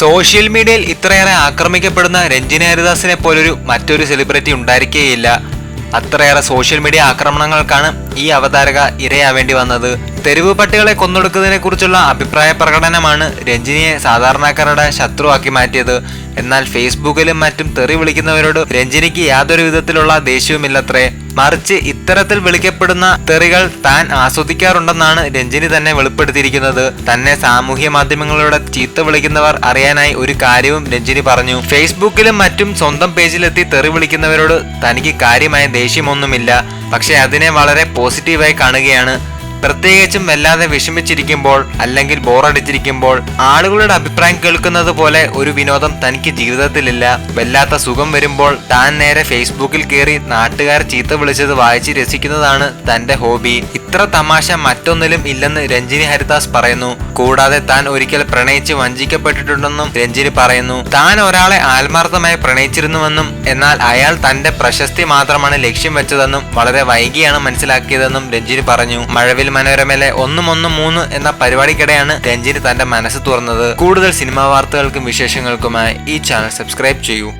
Social മീഡിയയിൽ ഇത്രയേറെ ആക്രമിക്കപ്പെടുന്ന രഞ്ജിനി ഹരിദാസിനെ പോലൊരു മറ്റൊരു സെലിബ്രിറ്റി ഉണ്ടായിരിക്കേയില്ല. അത്രയേറെ സോഷ്യൽ മീഡിയ ആക്രമണങ്ങൾക്കാണ് ഈ അവതാരക ഇരയാവേണ്ടി വന്നത്. തെരുവ് പട്ടികളെ കൊന്നൊടുക്കുന്നതിനെ കുറിച്ചുള്ള അഭിപ്രായ പ്രകടനമാണ് രഞ്ജിനിയെ സാധാരണക്കാരുടെ ശത്രുവാക്കി മാറ്റിയത്. എന്നാൽ ഫേസ്ബുക്കിലും മറ്റും തെറി വിളിക്കുന്നവരോട് രഞ്ജിനിക്ക് യാതൊരു വിധത്തിലുള്ള ദേഷ്യവുമില്ലത്രേ. മറിച്ച് ഇത്തരത്തിൽ വിളിക്കപ്പെടുന്ന തെറികൾ താൻ ആസ്വദിക്കാറുണ്ടെന്നാണ് രഞ്ജിനി തന്നെ വെളിപ്പെടുത്തിയിരിക്കുന്നത്. തന്നെ സാമൂഹ്യ മാധ്യമങ്ങളിലൂടെ ചീത്ത വിളിക്കുന്നവർ അറിയാനായി ഒരു കാര്യവും രഞ്ജിനി പറഞ്ഞു. ഫേസ്ബുക്കിലും മറ്റും സ്വന്തം പേജിലെത്തി തെറി വിളിക്കുന്നവരോട് തനിക്ക് കാര്യമായ ദേഷ്യമൊന്നുമില്ല. പക്ഷെ അതിനെ വളരെ പോസിറ്റീവായി കാണുകയാണ്. പ്രത്യേകിച്ചും വല്ലാതെ വിഷമിച്ചിരിക്കുമ്പോൾ അല്ലെങ്കിൽ ബോറടിച്ചിരിക്കുമ്പോൾ ആളുകളുടെ അഭിപ്രായം കേൾക്കുന്നത് പോലെ ഒരു വിനോദം തനിക്ക് ജീവിതത്തിലില്ല. വല്ലാത്ത സുഖം വരുമ്പോൾ താൻ നേരെ ഫേസ്ബുക്കിൽ കയറി നാട്ടുകാർ ചീത്ത വിളിച്ചത് വായിച്ച് രസിക്കുന്നതാണ് തന്റെ ഹോബി. ഇത്ര തമാശ മറ്റൊന്നിലും ഇല്ലെന്ന് രഞ്ജിനി ഹരിദാസ് പറയുന്നു. കൂടാതെ താൻ ഒരിക്കൽ പ്രണയിച്ച് വഞ്ചിക്കപ്പെട്ടിട്ടുണ്ടെന്നും രഞ്ജിനി പറയുന്നു. താൻ ഒരാളെ ആത്മാർത്ഥമായി പ്രണയിച്ചിരുന്നുവെന്നും എന്നാൽ അയാൾ തന്റെ പ്രശസ്തി മാത്രമാണ് ലക്ഷ്യം വെച്ചതെന്നും വളരെ വൈകിയാണ് മനസ്സിലാക്കിയതെന്നും രഞ്ജിനി പറഞ്ഞു. മഴവിൽ മനോരമയിലെ ഒന്നും ഒന്നും മൂന്ന് എന്ന പരിപാടിക്കിടെയാണ് രഞ്ജിനി തന്റെ മനസ്സ് തുറന്നത്. കൂടുതൽ സിനിമാ വാർത്തകൾക്കും വിശേഷങ്ങൾക്കുമായി ഈ ചാനൽ സബ്സ്ക്രൈബ് ചെയ്യൂ.